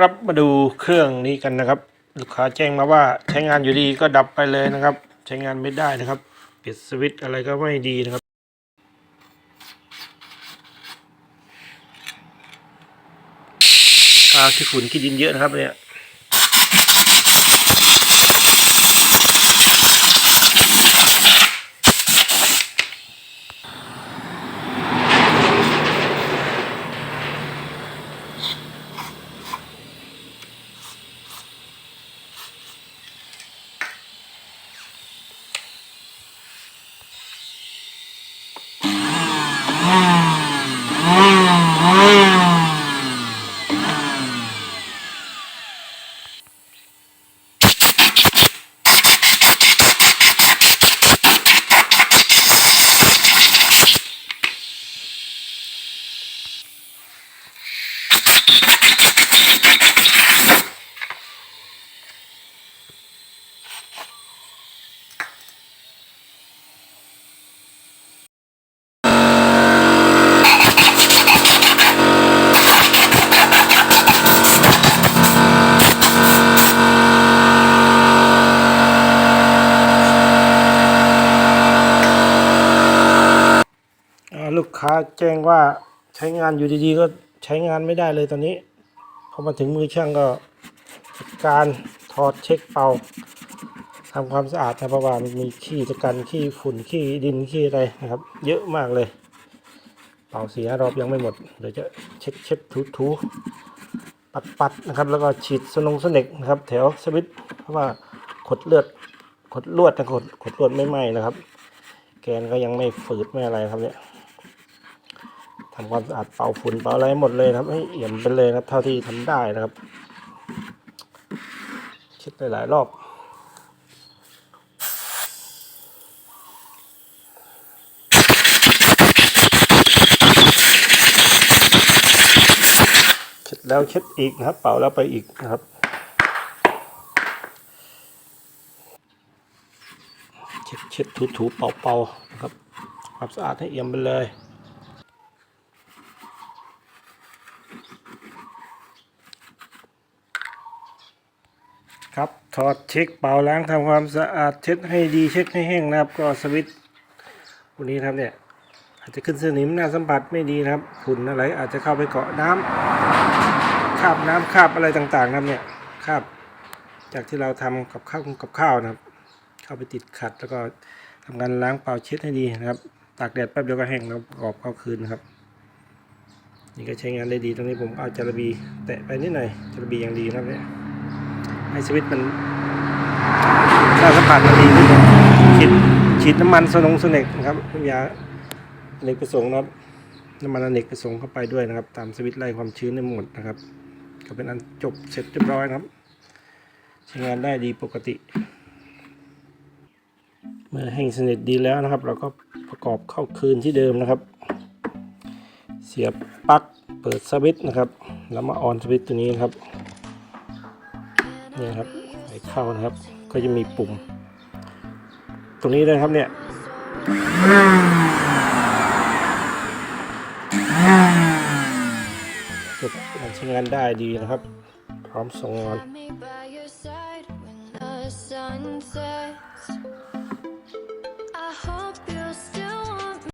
ครับมาดูเครื่องนี้กันนะครับ ลูกค้าแจ้งมาว่าใช้งานอยู่ดีก็ดับไปเลยนะครับ ใช้งานไม่ได้นะครับปิดสวิตช์อะไรก็ไม่ดีนะครับ อาขี้ฝุ่นขี้ดินเยอะนะครับเนี่ย ลูกค้าแจ้งว่าใช้งานอยู่ดีๆก็ ใช้งานไม่ได้เลยตอนนี้พอมาถึงมือช่างก็การถอดเช็คเป่าทำความสะอาดนะเพราะว่ามันมีขี้ตะกันขี้ฝุ่นขี้ดินขี้อะไรนะครับ เยอะมากเลย เป่าเสียรอบยังไม่หมดเดี๋ยวจะเช็ดเช็ดถูถูปัดปัดนะครับแล้วก็ฉีดสนงสเน็กนะครับ แถวสวิตเพราะว่าขดเลือดขดลวดนะขดขดลวดไม่ไหมนะครับ แกนก็ยังไม่ฝืดไม่อะไรครับเนี่ย ทำความสะอาดเป่าฝุ่นเป่าอะไรหมดเลยนะครับให้เอี่ยมไปเลยนะครับ เท่าที่ทำได้นะครับเช็ดไปหลายรอบเช็ดแล้วเช็ดอีกนะครับ เป่าแล้วไปอีกนะครับเช็ดเช็ดถูถูเป่าเป่านะครับความสะอาดให้เอี่ยมไปเลย ครับ ถอดเช็คเป่าล้างทำความสะอาดเช็ดให้ดีเช็ดให้แห้งนะครับ ก็สวิตช์พวกนี้ครับเนี่ยอาจจะขึ้นสนิมหน้าสัมผัสไม่ดีนะครับฝุ่นอะไรอาจจะเข้าไปเกาะน้ำคาบน้ำคาบอะไรต่างๆนะครับเนี่ยคาบจากที่เราทำกับข้าวกับข้าวนะครับ เข้าไปติดขัดแล้วก็ทำการล้างเป่าเช็ดให้ดีนะครับ ตากแดดแป๊บเดียวก็แห้งแล้วปรอบเข้าคืนนะครับนี่ก็ใช้งานได้ดีตรงนี้ผมเอาจาระบีแตะไปนิดหน่อยจาระบีอย่างดีนะครับเนี่ย ให้สวิตช์มันถ้าสัมผัสมันดีขึ้นฉีดฉีดน้ำมันสนงสเนกนะครับน้ำยาอเนกประสงค์นะครับน้ำมันอเนกประสงค์เข้าไปด้วยนะครับ ตามสวิตช์ไล่ความชื้นในหมดนะครับ ก็เป็นอันจบเสร็จเรียบร้อยนะครับใช้งานได้ดีปกติ เมื่อแห้งสนิทดีแล้วนะครับ เราก็ประกอบเข้าคืนที่เดิมนะครับ เสียบปลั๊กเปิดสวิตช์นะครับ แล้วมาออนสวิตช์ตัวนี้นครับ นี่ครับไหลเข้านะครับ ก็จะมีปุ่ม ตรงนี้นะครับเนี่ยจุดใช้งานได้ดีนะครับ พร้อมส่งงาน